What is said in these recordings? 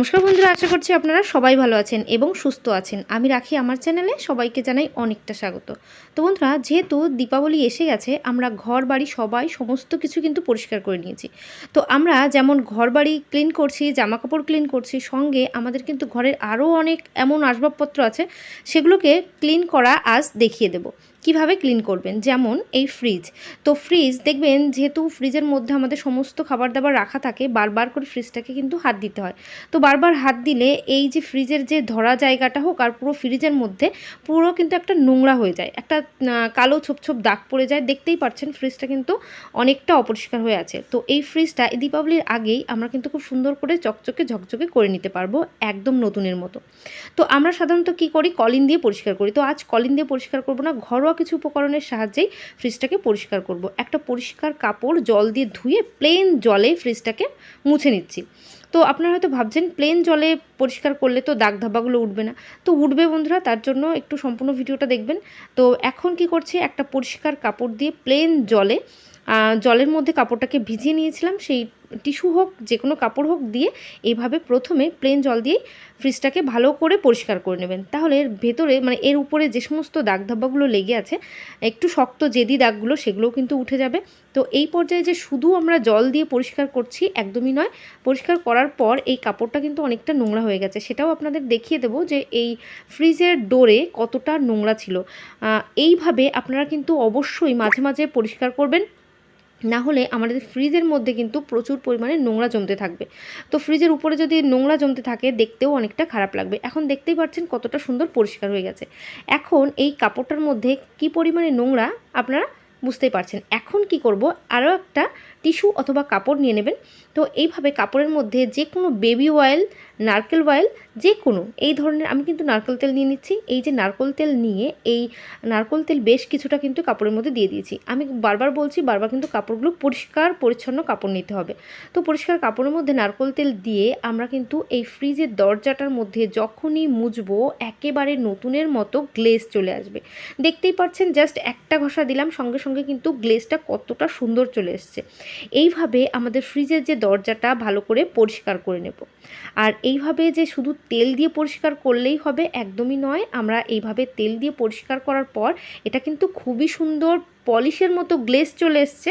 নমস্কার বন্ধুরা, আশা করছি আপনারা সবাই ভালো আছেন এবং সুস্থ আছেন। আমি রাখি আমার চ্যানেলে, সবাইকে জানাই অনেকটা স্বাগত। তো বন্ধুরা, যেহেতু দীপাবলি এসে গেছে, আমরা ঘর বাড়ি সবাই সমস্ত কিছু কিন্তু পরিষ্কার করে নিয়েছি। তো আমরা যেমন ঘর বাড়ি ক্লিন করছি জামা কাপড় ক্লিন করছি, সঙ্গে আমাদের কিন্তু ঘরের আরও অনেক এমন আসবাবপত্র আছে, সেগুলোকে ক্লিন করা আজ দেখিয়ে দেব। কীভাবে ক্লিন করবেন? যেমন এই ফ্রিজ তো ফ্রিজ দেখবেন যেহেতু ফ্রিজের মধ্যে আমাদের সমস্ত খাবার দাবার রাখা থাকে, বারবার করে ফ্রিজটাকে কিন্তু হাত দিতে হয়। তো বারবার হাত দিলে এই যে ফ্রিজের যে ধরা জায়গাটা হোক আর পুরো ফ্রিজের মধ্যে পুরো কিন্তু একটা নোংরা হয়ে যায়। একটা কালো ছোপ ছোপ দাগ পড়ে যায়। দেখতেই পাচ্ছেন ফ্রিজটা কিন্তু অনেকটা অপরিষ্কার হয়ে আছে। তো এই ফ্রিজটা এই দীপাবলির আগেই আমরা কিন্তু খুব সুন্দর করে চকচকে ঝকঝকে করে নিতে পারব একদম নতুনের মতো। তো আমরা সাধারণত কি করি? কলিন দিয়ে পরিষ্কার করি। তো আজ কলিন দিয়ে পরিষ্কার করব না, ঘরোয়া কিছু উপকরণের সাহায্যেই ফ্রিজটাকে পরিষ্কার করব। একটা পরিষ্কার কাপড় জল দিয়ে ধুয়ে প্লেন জলে ফ্রিজটাকে মুছে নিচ্ছি। তো আপনারা হয়তো ভাবছেন প্লেন জলে পরিষ্কার করলে তো দাগ ধাবাগুলো উঠবে না। তো উঠবে বন্ধুরা, তার জন্য একটু সম্পূর্ণ ভিডিওটা দেখবেন। তো এখন কি করছে, একটা পরিষ্কার কাপড় দিয়ে প্লেন জলে জলের মধ্যে কাপড়টাকে ভিজিয়ে নিয়েছিলাম। সেই টিস্যু হোক যে কোনো কাপড় হোক দিয়ে এইভাবে প্রথমে প্লেন জল দিয়েই ফ্রিজটাকে ভালো করে পরিষ্কার করে নেবেন। তাহলে এর ভেতরে মানে এর উপরে যে সমস্ত দাগ ধাব্বাগুলো লেগে আছে, একটু শক্ত জেদি দাগগুলো, সেগুলোও কিন্তু উঠে যাবে। তো এই পর্যায়ে যে শুধু আমরা জল দিয়ে পরিষ্কার করছি, একদমই নয়, পরিষ্কার করার পর এই কাপড়টা কিন্তু অনেকটা নোংরা হয়ে গেছে। সেটাও আপনাদের দেখিয়ে দেবো যে এই ফ্রিজের ডোরে কতটা নোংরা ছিল। এইভাবে আপনারা কিন্তু অবশ্যই মাঝে মাঝে পরিষ্কার করবেন। না হলে আমাদের ফ্রিজের মধ্যে কিন্তু প্রচুর পরিমাণে নোংরা জমতে থাকবে। তো ফ্রিজের উপরে যদি নোংরা জমতে থাকে, দেখতেও অনেকটা খারাপ লাগবে। এখন দেখতেই পাচ্ছেন কতটা সুন্দর পরিষ্কার হয়ে গেছে। এখন এই কাপড়টার মধ্যে কি পরিমাণে নোংরা আপনারা বুঝতেই পারছেন। এখন কি করব? আরও একটা টিস্যু অথবা কাপড় নিয়ে নেবেন। তো এইভাবে কাপড়ের মধ্যে যে কোনো বেবি অয়েল, নারকেল অয়েল যে কোনো এই ধরনের আমি কিন্তু নারকেল তেল নিয়ে নিচ্ছি। এই যে নারকেল তেল নিয়ে এই নারকেল তেল বেশ কিছুটা কিন্তু কাপড়ের মধ্যে দিয়ে দিয়েছি। আমি বারবার বলছি, বারবার কিন্তু কাপড়গুলো পরিষ্কার, পরিচ্ছন্ন কাপড় নিতে হবে। তো পরিষ্কার কাপড়ের মধ্যে নারকেল তেল দিয়ে আমরা কিন্তু এই ফ্রিজের দরজাটার মধ্যে যখনই মুছবো, একেবারে নতুনের মতো গ্লেজ চলে আসবে। দেখতেই পাচ্ছেন, জাস্ট একটা ঘষা দিলাম, সঙ্গে সঙ্গে কিন্তু গ্লেসটা কতটা সুন্দর চলে এসছে। এইভাবে আমাদের ফ্রিজের যে দরজাটা ভালো করে পরিষ্কার করে নেব। আর এইভাবে যে শুধু তেল দিয়ে পরিষ্কার করলেই হবে একদমই নয়, আমরা এইভাবে তেল দিয়ে পরিষ্কার করার পর এটা কিন্তু খুবই সুন্দর পলিশের মতো গ্লেস চলে এসছে।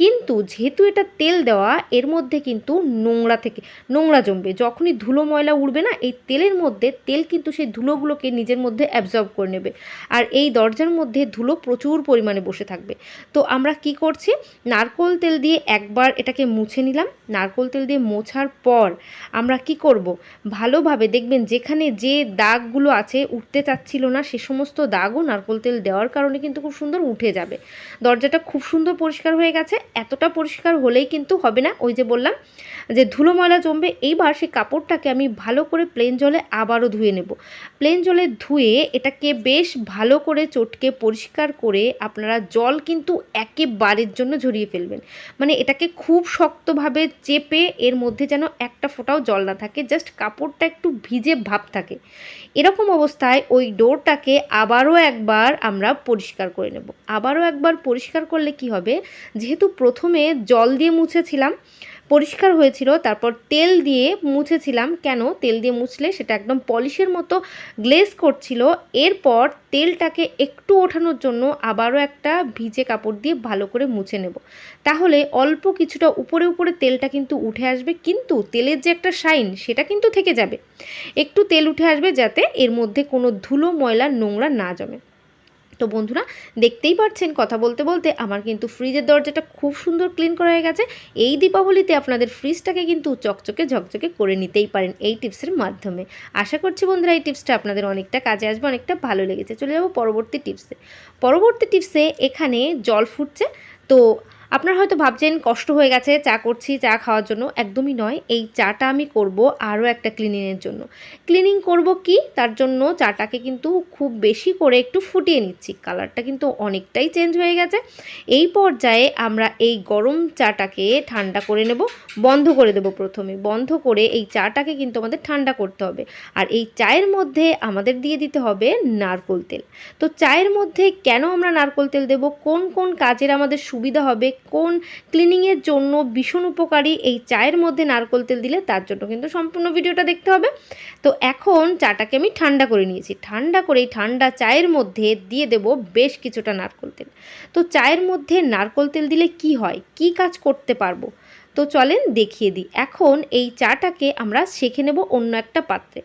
কিন্তু যেহেতু এটা তেল দেওয়া, এর মধ্যে কিন্তু নোংরা থেকে, নোংরা জমবে। যখনই ধুলো ময়লা উঠবে না, এই তেলের মধ্যে, তেল কিন্তু সেই ধুলোগুলোকে নিজের মধ্যে অ্যাবজর্ব করে নেবে। আর এই দরজার মধ্যে ধুলো প্রচুর পরিমাণে বসে থাকবে। তো আমরা কি করছি? নারকোল তেল দিয়ে একবার এটাকে মুছে নিলাম। নারকোল তেল দিয়ে মোছার পর আমরা কি করব? ভালোভাবে দেখবেন যেখানে যে দাগগুলো আছে, উঠতে চাচ্ছিল না, সে সমস্ত দাগও নারকোল তেল দেওয়ার কারণে কিন্তু খুব সুন্দর উঠে যাবে। দরজাটা খুব সুন্দর পরিষ্কার হয়ে গেছে। এতটা পরিষ্কার হলেই কিন্তু হবে না। ওই যে বললাম যে ধুলো ময়লা জমবে, এইবার সেই কাপড়টাকে আমি ভালো করে প্লেন জলে আবারও ধুয়ে নেব। প্লেন জলে ধুয়ে এটাকে বেশ ভালো করে চটকে পরিষ্কার করে আপনারা জল কিন্তু একেবারের জন্য ঝরিয়ে ফেলবেন। মানে এটাকে খুব শক্তভাবে চেপে এর মধ্যে যেন একটা ফোঁটাও জল না থাকে জাস্ট কাপড়টা একটু ভিজে ভাব থাকে। এরকম অবস্থায় ওই ডোরটাকে আবারও একবার আমরা পরিষ্কার করে নেব। আবারও একবার পরিষ্কার করলে কি হবে? যেহেতু প্রথমে জল দিয়ে মুছেছিলাম, পরিষ্কার হয়েছিল, তারপর তেল দিয়ে মুছেছিলাম। কেন? তেল দিয়ে মুছলে সেটা একদম পলিশের মতো গ্লেজ করছিল। এরপর তেলটাকে একটু ওঠানোর জন্য আবারও একটা ভিজে কাপড় দিয়ে ভালো করে মুছে নেব। তাহলে অল্প কিছুটা উপরে উপরে তেলটা কিন্তু উঠে আসবে, কিন্তু তেলের যে একটা শাইন, সেটা কিন্তু থেকে যাবে। একটু তেল উঠে আসবে যাতে এর মধ্যে কোনো ধুলো, ময়লা, নোংরা না জমে। তো বন্ধুরা দেখতেই পাচ্ছেন কথা বলতে বলতে আমার কিন্তু ফ্রিজের দরজাটা খুব সুন্দর ক্লিন করা হয়ে গেছে। এই দীপাবলিতে আপনাদের ফ্রিজটাকে কিন্তু চকচকে ঝকচকে করে নিতেই পারেন এই টিপসের মাধ্যমে। আশা করছি বন্ধুরা এই টিপসটা আপনাদের অনেকটা কাজে আসবে, অনেকটা ভালো লেগেছে। চলে যাব পরবর্তী টিপসে। পরবর্তী টিপসে এখানে জল ফুটছে। তো আপনারা হয়তো ভাবছেন, কষ্ট হয়ে গেছে, চা করছি, চা খাওয়ার জন্য। একদমই নয়। এই চাটা আমি করব আরও একটা ক্লিনিংয়ের জন্য। ক্লিনিং করব কি? তার জন্য চাটাকে কিন্তু খুব বেশি করে একটু ফুটিয়ে নিচ্ছি। কালারটা কিন্তু অনেকটাই চেঞ্জ হয়ে গেছে। এই পর্যায়ে আমরা এই গরম চাটাকে ঠান্ডা করে নেব, বন্ধ করে দেব প্রথমে। বন্ধ করে এই চাটাকে কিন্তু আমাদের ঠান্ডা করতে হবে। আর এই চায়ের মধ্যে আমাদের দিয়ে দিতে হবে নারকোল তেল। তো চায়ের মধ্যে কেন আমরা নারকোল তেল দেব? কোন কোন কাজের আমাদের সুবিধা হবে? কোন ক্লিনিংয়ের জন্য ভীষণ উপকারী এই চায়ের মধ্যে নারকোল তেল দিলে তার জন্য কিন্তু সম্পূর্ণ ভিডিওটা দেখতে হবে। তো এখন চাটাকে আমি ঠান্ডা করে নিয়েছি। ঠান্ডা করে এই ঠান্ডা চায়ের মধ্যে দিয়ে দেব বেশ কিছুটা নারকোল তেল। তো চায়ের মধ্যে নারকোল তেল দিলে কি হয়? কি কাজ করতে পারব? তো চলেন দেখিয়ে দিই। এখন এই চাটাকে আমরা শেখে নেব অন্য একটা পাত্রে।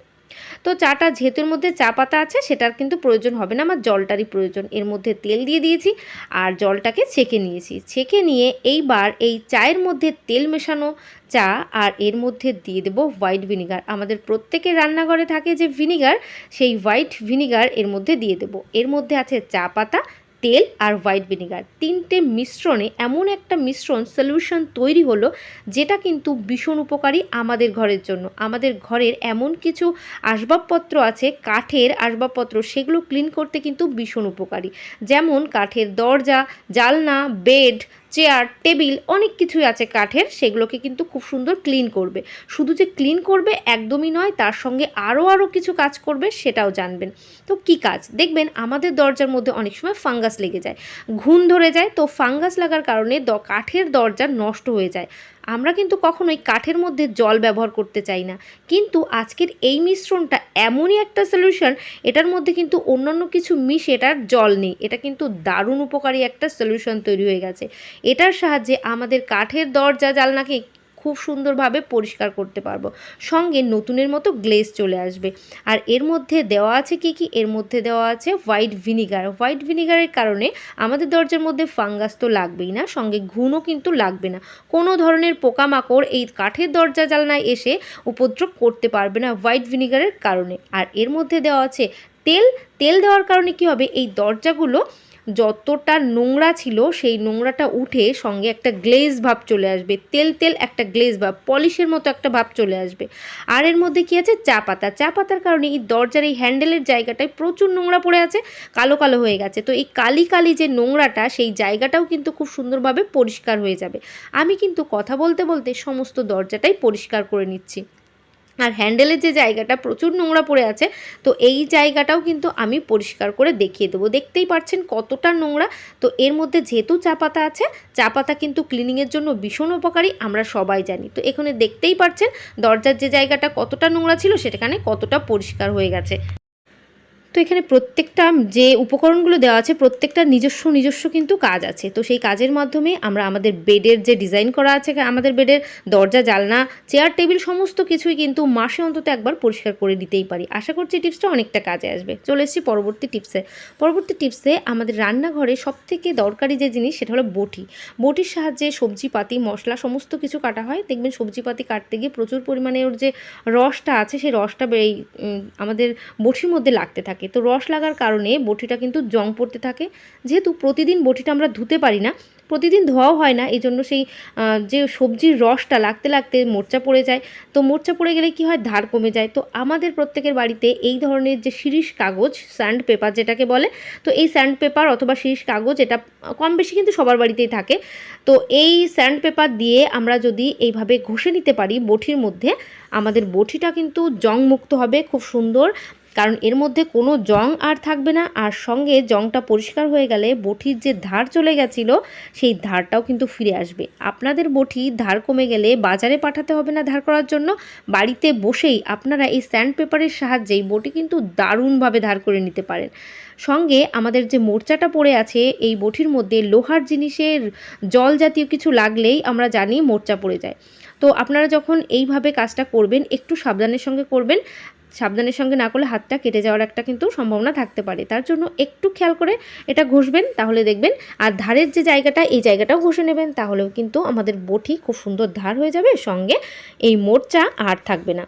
তো চাটা যেহেতু মধ্যে চা পাতা আছে, সেটার কিন্তু প্রয়োজন হবে না। আমার জলটারই প্রয়োজন। এর মধ্যে তেল দিয়ে দিয়েছি আর জলটাকে ছেঁকে নিয়েছি। ছেঁকে নিয়ে এইবার এই চায়ের মধ্যে তেল মেশানো চা আর এর মধ্যে দিয়ে দেবো হোয়াইট ভিনিগার। আমাদের প্রত্যেকের রান্নাঘরে থাকে যে ভিনিগার, সেই হোয়াইট ভিনিগার এর মধ্যে দিয়ে দেবো। এর মধ্যে আছে চা পাতা তেল আর হোয়াইট ভিনিগার। তিনটে মিশ্রণে এমন একটা মিশ্রণ সলিউশন তৈরি হলো যেটা কিন্তু ভীষণ উপকারী আমাদের ঘরের জন্য। আমাদের ঘরের এমন কিছু আসবাবপত্র আছে, কাঠের আসবাবপত্র, সেগুলো ক্লিন করতে কিন্তু ভীষণ উপকারী। যেমন কাঠের দরজা, জালনা বেড চেয়ার, টেবিল, অনেক কিছুই আছে কাঠের, সেগুলোকে কিন্তু খুব সুন্দর ক্লিন করবে। শুধু যে ক্লিন করবে একদমই নয়, তার সঙ্গে আরও আরও কিছু কাজ করবে, সেটাও জানবেন। তো কি কাজ? দেখবেন আমাদের দরজার মধ্যে অনেক সময় ফাঙ্গাস লেগে যায়। ঘুণ ধরে যায়, তো ফাঙ্গাস লাগার কারণে দ কাঠের দরজা নষ্ট হয়ে যায়। আমরা কিন্তু কখনোই কাঠের মধ্যে জল ব্যবহার করতে চাই না। কিন্তু আজকের এই মিশ্রণটা এমনই একটা সলিউশন এটার মধ্যে কিন্তু অন্যান্য কিছু মিশে এটার জল নেই। এটা কিন্তু দারুণ উপকারী একটা সলিউশন তৈরি হয়ে গেছে। এটার সাহায্যে আমাদের কাঠের দরজা, জালনাকে খুব সুন্দরভাবে পরিষ্কার করতে পারব। সঙ্গে নতুনের মতো গ্লেজ চলে আসবে। আর এর মধ্যে দেওয়া আছে কি কি? এর মধ্যে দেওয়া আছে হোয়াইট ভিনিগার। হোয়াইট ভিনিগারের কারণে আমাদের দরজার মধ্যে ফাঙ্গাস তো লাগবেই না, সঙ্গে ঘুণও কিন্তু লাগবে না। কোনো ধরনের পোকামাকড় এই কাঠের দরজা জালনায় এসে উপদ্রব করতে পারবে না হোয়াইট ভিনিগারের কারণে। আর এর মধ্যে দেওয়া আছে তেল তেল দেওয়ার কারণে কি হবে? এই দরজাগুলো যতটা নোংরা ছিল, সেই নোংরাটা উঠে সঙ্গে একটা গ্লেজ ভাব চলে আসবে। তেল তেল একটা গ্লেজ ভাব, পলিশের মতো একটা ভাব চলে আসবে। আর এর মধ্যে কি আছে? চা পাতা। চা পাতার কারণে এই দরজার এই হ্যান্ডেলের জায়গাটায় প্রচুর নোংরা পড়ে আছে, কালো কালো হয়ে গেছে। তো এই কালি কালি যে নোংরাটা, সেই জায়গাটাও কিন্তু খুব সুন্দরভাবে পরিষ্কার হয়ে যাবে। আমি কিন্তু কথা বলতে বলতে সমস্ত দরজাটাই পরিষ্কার করে নিচ্ছি। আর হ্যান্ডেলের যে জায়গাটা প্রচুর নোংরা পড়ে আছে, তো এই জায়গাটাও কিন্তু আমি পরিষ্কার করে দেখিয়ে দেবো। দেখতেই পাচ্ছেন কতটা নোংরা, তো এর মধ্যে যেহেতু চা পাতা আছে, চা পাতা কিন্তু ক্লিনিংয়ের জন্য ভীষণ উপকারী, আমরা সবাই জানি। তো এখানে দেখতেই পাচ্ছেন দরজার যে জায়গাটা কতটা নোংরা ছিল সেটাখানে কতটা পরিষ্কার হয়ে গেছে। তো এখানে প্রত্যেকটা যে উপকরণগুলো দেওয়া আছে, প্রত্যেকটা নিজস্ব নিজস্ব কিন্তু কাজ আছে। তো সেই কাজের মাধ্যমে আমরা আমাদের বেডের যে ডিজাইন করা আছে, আমাদের বেডের দরজা জালনা চেয়ার, টেবিল সমস্ত কিছুই কিন্তু মাসে অন্তত একবার পরিষ্কার করে দিতেই পারি। আশা করছি টিপসটা অনেকটা কাজে আসবে। চলে এসেছি পরবর্তী টিপসে। পরবর্তী টিপসে আমাদের রান্নাঘরে সবথেকে দরকারি যে জিনিস, সেটা হলো বটি। বটির সাহায্যে সবজিপাতি, মশলা সমস্ত কিছু কাটা হয়। দেখবেন সবজিপাতি কাটতে গিয়ে প্রচুর পরিমাণে ওর যে রসটা আছে, সেই রসটা এই আমাদের বটির মধ্যে লাগতে থাকে। তো রস লাগার কারণে বটিটা কিন্তু জং পড়তে থাকে। যেহেতু প্রতিদিন বটিটা আমরা ধুতে পারি না, প্রতিদিন ধোয়াও হয় না এই জন্য সেই যে সবজির রসটা লাগতে লাগতে মোর্চা পড়ে যায়। তো মোর্চা পড়ে গেলে কি হয়? ধার কমে যায়। তো আমাদের প্রত্যেকের বাড়িতে এই ধরনের যে শিরিষ কাগজ স্যান্ড পেপার যেটাকে বলে, তো এই স্যান্ড পেপার অথবা শিরিষ কাগজ এটা কম বেশি কিন্তু সবার বাড়িতেই থাকে। তো এই স্যান্ড পেপার দিয়ে আমরা যদি এইভাবে ঘষে নিতে পারি বটির মধ্যে, আমাদের বটিটা কিন্তু জং মুক্ত হবে, খুব সুন্দর। কারণ এর মধ্যে কোনো জং আর থাকবে না। আর সঙ্গে জংটা পরিষ্কার হয়ে গেলে বটির যে ধার চলে গেছিল, সেই ধারটাও কিন্তু ফিরে আসবে। আপনাদের বটি ধার কমে গেলে বাজারে পাঠাতে হবে না ধার করার জন্য। বাড়িতে বসেই আপনারা এই স্যান্ড পেপারের সাহায্যেই বটি কিন্তু দারুণভাবে ধার করে নিতে পারেন। সঙ্গে আমাদের যে মোর্চাটা পড়ে আছে, এই বটির মধ্যে লোহার জিনিসের জল জাতীয় কিছু লাগলেই আমরা জানি মোর্চা পড়ে যায়। তো আপনারা যখন এইভাবে কাজটা করবেন, একটু সাবধানের সঙ্গে করবেন। সাবধানের সঙ্গে না করলে হাতটা কেটে যাওয়ার একটা কিন্তু সম্ভাবনা থাকতে পারে। তার জন্য একটু খেয়াল করে এটা ঘষবেন, তাহলে দেখবেন আর ধারের যে জায়গাটা, এই জায়গাটাও ঘষে নেবেন, তাহলেও কিন্তু আমাদের বটি খুব সুন্দর ধার হয়ে যাবে, সঙ্গে এই মোর্চা আর থাকবে না।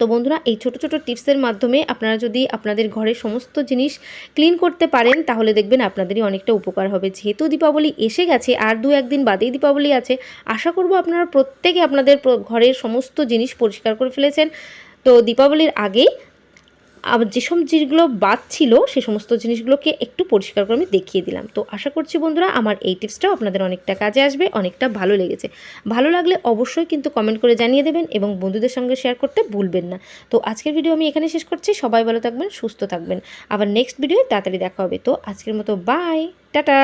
তো বন্ধুরা, এই ছোট ছোট টিপসের মাধ্যমে আপনারা যদি আপনাদের ঘরের সমস্ত জিনিস ক্লিন করতে পারেন, তাহলে দেখবেন আপনাদেরই অনেকটা উপকার হবে। যেহেতু দীপাবলি এসে গেছে, আর দু একদিন বাদেই দীপাবলি আছে, আশা করব আপনারা প্রত্যেকে আপনাদের ঘরের সমস্ত জিনিস পরিষ্কার করে ফেলেছেন। তো দীপাবলির আগেই যেসব জিনিসগুলো বাদ ছিল, সে সমস্ত জিনিসগুলোকে একটু পরিষ্কার করে আমি দেখিয়ে দিলাম। তো আশা করছি বন্ধুরা, আমার এই টিপসটাও আপনাদের অনেকটা কাজে আসবে, অনেকটা ভালো লেগেছে। ভালো লাগলে অবশ্যই কিন্তু কমেন্ট করে জানিয়ে দেবেন এবং বন্ধুদের সঙ্গে শেয়ার করতে ভুলবেন না। তো আজকের ভিডিও আমি এখানে শেষ করছি। সবাই ভালো থাকবেন, সুস্থ থাকবেন। আবার নেক্সট ভিডিও তাড়াতাড়ি দেখা হবে। তো আজকের মতো বাই টাটা!